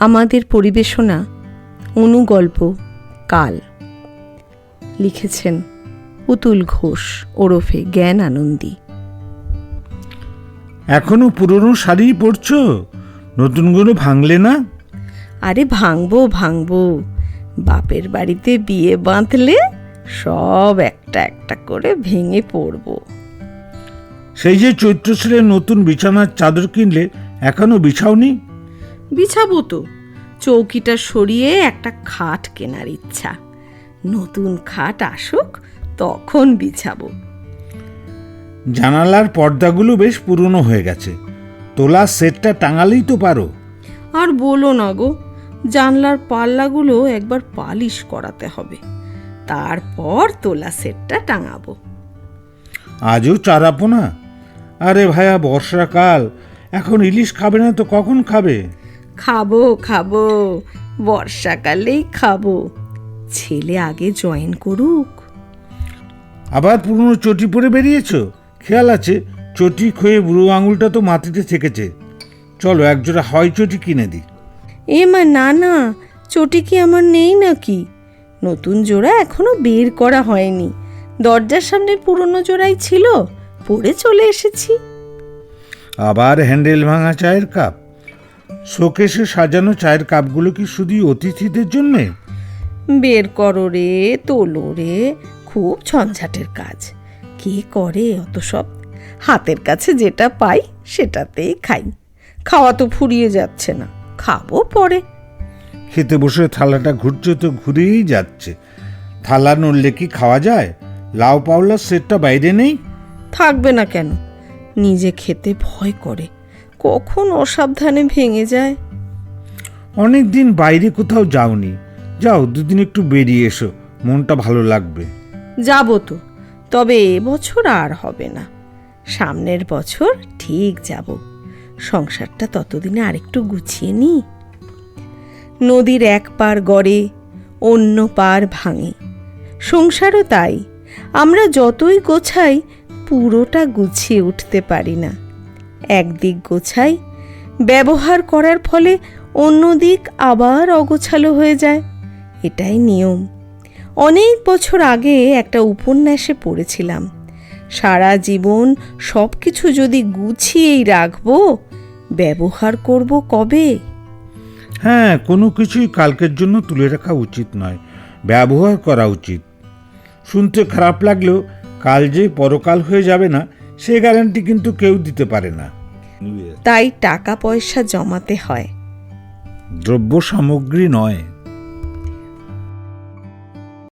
আমাদের পরিবেশনা অনুগল্প কাল। লিখেছেন পুতুল ঘোষ ওরফে জ্ঞান আনন্দী। এখনও পুরনো শাড়ি পরছো? নতুনগুলো ভাঙলে না? আরে ভাঙবো ভাঙবো। বাপের বাড়িতে বিয়ে বাঁধলে সব একটা একটা করে ভেঙে পড়ব। সেই যে চৈত্র নতুন বিছানার চাদর কিনলে এখনও বিছাওনি? বিছাবো তো। চৌকিটা সরিয়ে একটা খাট কেনার ইচ্ছা। নতুন খাট আসুক তখন বিছাবো। জানালার পর্দাগুলো বেশ পুরনো হয়ে গেছে। তোলা সেটটা টাঙালেই তো পারো। আর বলো না গো জানলার পাল্লাগুলো একবার পালিশ করাতে হবে। তারপর তোলা সেটটা টাঙাবো। আজও চারাপো না আরে ভাইয়া বর্ষাকাল। এখন ইলিশ খাবে না তো কখন খাবে? খাব খাব বর্ষাকালেই খাব। ছেলে আগে জয়েন করুক। আবার পুরনো চটি পরে বেরিয়েছো? খেয়াল আছে চটি খয়ে বুড়ো আঙুলটা তো মাটিতে থেকেছে। চলো একজোড়া হয় চটি কিনে দি এ মা না না চটি কি আমার নেই নাকি? নতুন জোড়া এখনও বের করা হয়নি। দরজার সামনে পুরনো জোড়াই ছিল পরে চলে এসেছি। আবার হ্যান্ডেল ভাঙা চায়ের কাপ। শোকেশে সাজানো চায়ের কাপগুলো কি শুধুই অতিথিদের জন্যে? বের করো রে তোলো রে খুব ঝঞ্ঝাটের কাজ। কে করে অত সব? হাতের কাছে যেটা পাই সেটাতেই খাই। খাওয়া তো ফুরিয়ে যাচ্ছে না খাব পরে। খেতে বসে থালাটা ঘুরছে তো ঘুরেই যাচ্ছে। থালা নড়লে কি খাওয়া যায়? লাউ পাওলার সেটটা বাইরে নেই? থাকবে না কেন? নিজে খেতে ভয় করে। কখন অসাবধানে ভেঙে যায়? অনেক দিন বাইরে কোথাও যাওনি। যাও দুদিন একটু বেরিয়ে এসো মনটা ভালো লাগবে। যাব তো তবে এবছর আর হবে না। সামনের বছর ঠিক যাব। সংসারটা ততদিনে আরেকটু গুছিয়ে নি। নদীর এক পার গড়ে অন্য পার ভাঙে। সংসারও তাই আমরা যতই গোছাই পুরোটা গুছিয়ে উঠতে পারি না। একদিক গোছাই ব্যবহার করার ফলে অন্য দিক আবার অগোছালো হয়ে যায়। এটাই নিয়ম। অনেক বছর আগে একটা উপন্যাসে পড়েছিলাম, সারা জীবন সব কিছু যদি গুছিয়েই রাখব, ব্যবহার করব কবে? হ্যাঁ কোনো কিছুই কালকের জন্য তুলে রাখা উচিত নয়, ব্যবহার করা উচিত। শুনতে খারাপ লাগলেও কাল যে পরকাল হয়ে যাবে না সে গ্যারান্টি কিন্তু কেউ দিতে পারে না। তাই টাকা পয়সা জমাতে হয়। দ্রব্য সামগ্রী নয়